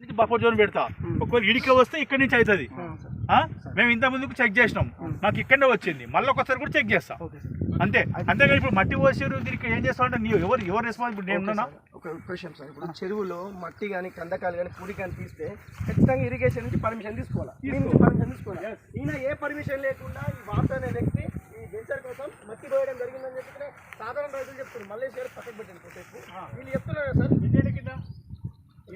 నుంచి buffer zone పెడతా. ఒకవేళ ఇడికి వస్తే ఇక్కడి నుంచి అవుతుంది. ఆ? మేము ఇంత ముందుకు చెక్ చేసినాం. నాకు ఇక్కడనే వచ్చింది. మళ్ళీ ఒకసారి కూడా చెక్ చేస్తా. అంతే. అంతేగాని ఇప్పుడు మట్టి పోసారు దీనికి ఏం చేస్తామంటే నీ ఎవరు ఎవరు రెస్పాన్సిబిలిటీ నేను ఉన్నానా? ఒక క్వశ్చన్ సార్ ఇప్పుడు చెరువులో మట్టి కానీ కందకాలు కానీ పూడి కానీ తీస్తే ఖచ్చితంగా ఇరిగేషన్ నుంచి పర్మిషన్ తీసుకోవాలి? పర్మిషన్ తీసుకోవాలి? ఈయన ఏ పర్మిషన్ లేకుండా ఈ వాటర్ అనే వ్యక్తి ఈ వెంచర్ కోసం మట్టి పోయడం జరిగిందని చెప్పి సాధారణ రైతులు చెప్తున్నారు. మలేషియా పక్కకు పెట్టండి వీళ్ళు చెప్తున్నారు సార్ ఇదేంటి కింద? ఇదేంటి కింద?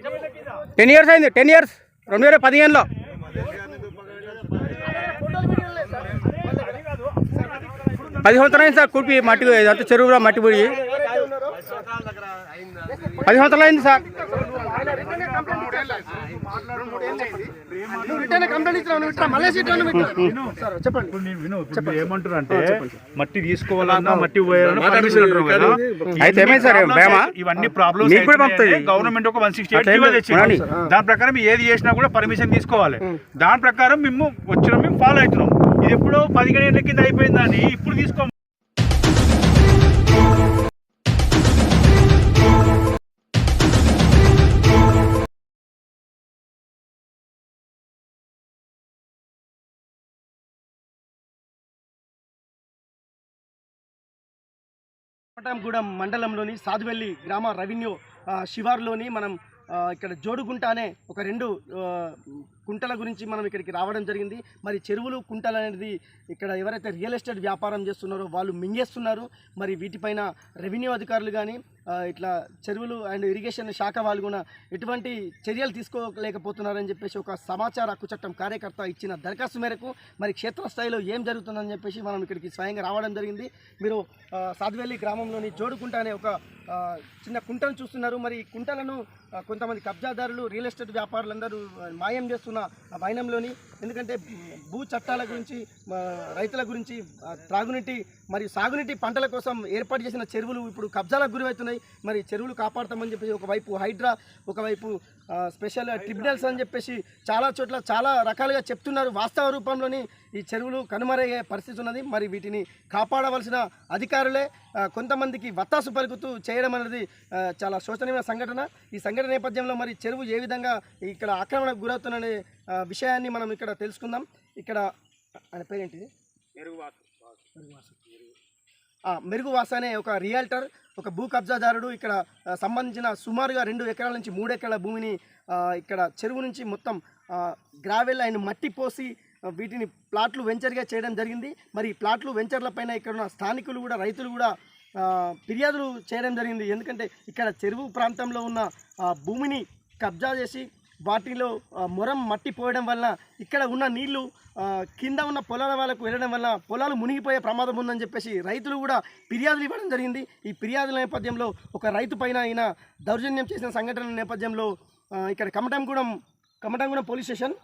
టెన్ ఇయర్స్ అయింది టెన్ ఇయర్స్. రెండు వేల పదిహేనులో. పది సంవత్సరాలు అయింది సార్ కుడిపి మట్టి ఇదంతా చెరువులో మట్టి పొడి పది సంవత్సరాలు అయింది సార్. చెప్పండి. ఏమంటారు అంటే మట్టి తీసుకోవాలన్నా మట్టి. అయితే ఏమైంది సార్, ఇవన్నీ భయమా? ఇవన్నీ ప్రాబ్లమ్స్. గవర్నమెంట్ ఒక వన్ సిక్స్టీ. దాని ప్రకారం ఏది చేసినా కూడా పర్మిషన్ తీసుకోవాలి. దాని ప్రకారం మేము వచ్చిన మేము ఫాలో అవుతున్నాం. ఇది ఎప్పుడో పదిహేను ఏళ్ళ కింద అయిపోయిందని ఇప్పుడు తీసుకో కోటంగూడెం మండలంలోని సాధువెల్లి గ్రామ రెవెన్యూ శివార్లోని మనం ఇక్కడ జోడుగుంట అనే ఒక రెండు కుంటల గురించి మనం ఇక్కడికి రావడం జరిగింది. మరి చెరువులు కుంటలు అనేది ఇక్కడ ఎవరైతే రియల్ ఎస్టేట్ వ్యాపారం చేస్తున్నారో వాళ్ళు మింగేస్తున్నారు. మరి వీటిపైన రెవెన్యూ అధికారులు కానీ ఇట్లా చెరువులు అండ్ ఇరిగేషన్ శాఖ వాళ్ళు కూడా ఎటువంటి చర్యలు తీసుకోలేకపోతున్నారని చెప్పేసి ఒక సమాచార హక్కు చట్టం కార్యకర్త ఇచ్చిన దరఖాస్తు మేరకు మరి క్షేత్రస్థాయిలో ఏం జరుగుతుందని చెప్పేసి మనం ఇక్కడికి స్వయంగా రావడం జరిగింది. మీరు సాధువెల్లి గ్రామంలోని జోడుకుంట అనే ఒక చిన్న కుంటను చూస్తున్నారు. మరి ఈ కుంటలను కొంతమంది కబ్జాదారులు రియల్ ఎస్టేట్ వ్యాపారులందరూ మాయం చేస్తున్నారు. ఆ వైనంలోని. ఎందుకంటే భూ చట్టాల గురించి రైతుల గురించి త్రాగునీటి మరియు సాగునీటి పంటల కోసం ఏర్పాటు చేసిన చెరువులు ఇప్పుడు కబ్జాలకు గురవుతున్నాయి. మరి చెరువులు కాపాడతామని చెప్పేసి ఒకవైపు హైడ్రా ఒకవైపు స్పెషల్ ట్రిబ్యునల్స్ అని చెప్పేసి చాలా చోట్ల చాలా రకాలుగా చెప్తున్నారు. వాస్తవ రూపంలోని ఈ చెరువులు కనుమరయ్యే పరిస్థితి ఉన్నది. మరి వీటిని కాపాడవలసిన అధికారులే కొంతమందికి వత్తాసు పలుకుతూ చేయడం అనేది చాలా శోచనీయమైన సంఘటన. ఈ సంఘటన నేపథ్యంలో మరి చెరువు ఏ విధంగా ఇక్కడ ఆక్రమణకు గురవుతుందనే విషయాన్ని మనం ఇక్కడ తెలుసుకుందాం. ఇక్కడ ఆయన పేరేంటిది మెరుగువాస అనే ఒక రియాల్టర్ ఒక భూ కబ్జాదారుడు ఇక్కడ సంబంధించిన సుమారుగా రెండు ఎకరాల నుంచి మూడు ఎకరాల భూమిని ఇక్కడ చెరువు నుంచి మొత్తం గ్రావెల్ అండ్ మట్టి పోసి వీటిని ప్లాట్లు వెంచర్గా చేయడం జరిగింది. మరి ప్లాట్లు వెంచర్ల పైన ఇక్కడ ఉన్న స్థానికులు కూడా రైతులు కూడా ఫిర్యాదులు చేయడం జరిగింది. ఎందుకంటే ఇక్కడ చెరువు ప్రాంతంలో ఉన్న భూమిని కబ్జా చేసి వాటిలో మొరం మట్టి పోయడం వల్ల ఇక్కడ ఉన్న నీళ్ళు కింద ఉన్న పొలాల వాళ్ళకు వెళ్ళడం వల్ల పొలాలు మునిగిపోయే ప్రమాదం ఉందని చెప్పేసి రైతులు కూడా ఫిర్యాదులు ఇవ్వడం జరిగింది. ఈ ఫిర్యాదుల నేపథ్యంలో ఒక రైతు పైన ఆయన దౌర్జన్యం చేసిన సంఘటన నేపథ్యంలో ఇక్కడ Kamatamgudem Kamatamgudem police station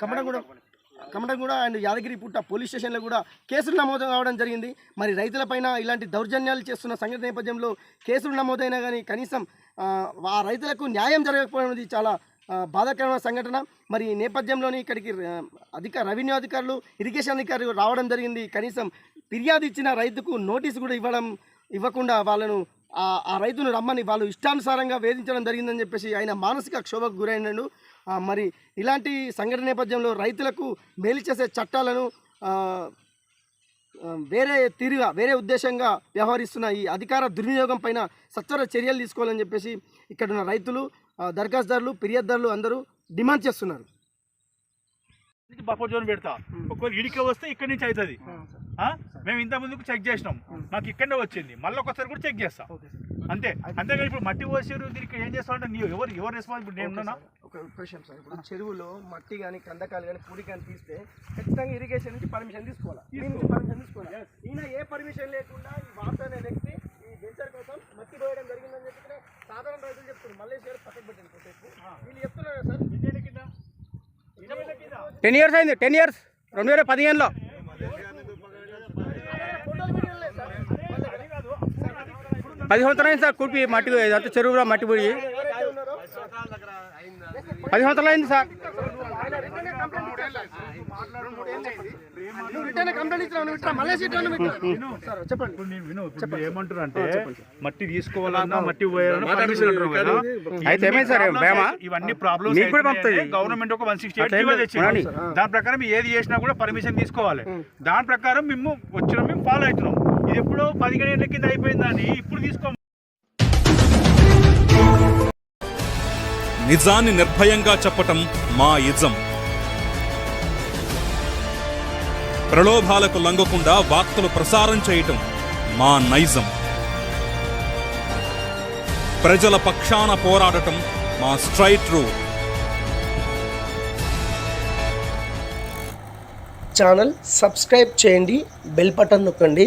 Kamatamgudem Kamataguda and Yadagiri Putta police స్టేషన్లో కూడా కేసులు నమోదు కావడం జరిగింది. మరి రైతులపైన ఇలాంటి దౌర్జన్యాలు చేస్తున్న సంఘటన నేపథ్యంలో కేసులు నమోదైనా కానీ కనీసం ఆ, రైతులకు న్యాయం జరగకపోవడం చాలా బాధాకరమైన సంఘటన. మరి ఈ నేపథ్యంలోని ఇక్కడికి అధిక రెవెన్యూ అధికారులు ఇరిగేషన్ అధికారులు రావడం జరిగింది. కనీసం ఫిర్యాదు ఇచ్చిన రైతుకు నోటీసు కూడా ఇవ్వడం ఇవ్వకుండా వాళ్ళను ఆ రైతును రమ్మని వాళ్ళు ఇష్టానుసారంగా వేధించడం జరిగిందని చెప్పేసి ఆయన మానసిక క్షోభకు గురైనాడు. మరి ఇలాంటి సంఘటన నేపథ్యంలో రైతులకు మేలు చేసే చట్టాలను వేరే తీరుగా వేరే ఉద్దేశంగా వ్యవహరిస్తున్న ఈ అధికార దుర్వినియోగం పైన సత్వర చర్యలు తీసుకోవాలని చెప్పేసి ఇక్కడ ఉన్న రైతులు దరఖాస్తుదారులు ఫిర్యాదుదారులు అందరూ డిమాండ్ చేస్తున్నారు. బఫర్ జోన్ పెడతా. ఒకవేళ ఇడికి వస్తే ఇక్కడి నుంచి అవుతుంది. ఆ? మేము ఇంత ముందుకు చెక్ చేసినాం. నాకు ఇక్కడనే వచ్చింది. మళ్ళీ ఒకసారి కూడా చెక్ చేస్తా. అంతే అంతేగాని ఇప్పుడు మట్టి పోసారు దీనికి ఏం చేస్తామంటే నీ ఎవరు ఎవరు రెస్పాన్సిబిలిటీ నేను ఉన్నానా ఒక క్వశ్చన్ సార్ ఇప్పుడు చెరువులో మట్టి కానీ కందకాలు కానీ పూడి కానీ తీస్తే ఖచ్చితంగా ఇరిగేషన్ నుంచి పర్మిషన్ తీసుకోవాలి దీని నుంచి పర్మిషన్ తీసుకోవాలి ఈయన ఏ పర్మిషన్ లేకుండా ఈ వాటర్ అనే వ్యక్తి ఈ వెంచర్ కోసం మట్టి పోయడం జరిగిందని చెప్పి సాధారణ రైతులు చెప్తున్నారు మలేషియా పక్కకు పెట్టండి వీళ్ళు చెప్తున్నారు సార్? టెన్ ఇయర్స్ అయింది టెన్ ఇయర్స్ రెండు వేల పదిహేనులో పది సంవత్సరాలు అయింది సార్ కుడిపి మట్టి ఇదంతా చెరువులో మట్టి ఉన్నారో పది సంవత్సరాలు అయింది సార్. ఏమంటారు అంటే మట్టి తీసుకోవాలన్నా మట్టి. అయితే ఏమైంది సార్, ఇవన్నీ భయమా? problems- ఇవన్నీ ప్రాబ్లమ్స్ కూడా. గవర్నమెంట్ ఒక వన్ సిక్స్టీ. దాని ప్రకారం ఏది చేసినా కూడా పర్మిషన్ తీసుకోవాలి. దాని ప్రకారం మేము వచ్చిన మేము ఫాలో అవుతున్నాం. ఇది ఎప్పుడో పదిహేను ఏళ్ళ కింద అయిపోయిందని ఇప్పుడు తీసుకో. నిజాన్ని నిర్భయంగా చెప్పటం మా ఇజం. ప్రలోభాలకు లొంగకుండా వార్తలు ప్రసారం చేయటం మా నైజం. ప్రజల పక్షాన పోరాడటం మా స్ట్రైట్ రూట్. ఛానల్ సబ్స్క్రైబ్ చేయండి బెల్ బటన్ నొక్కండి.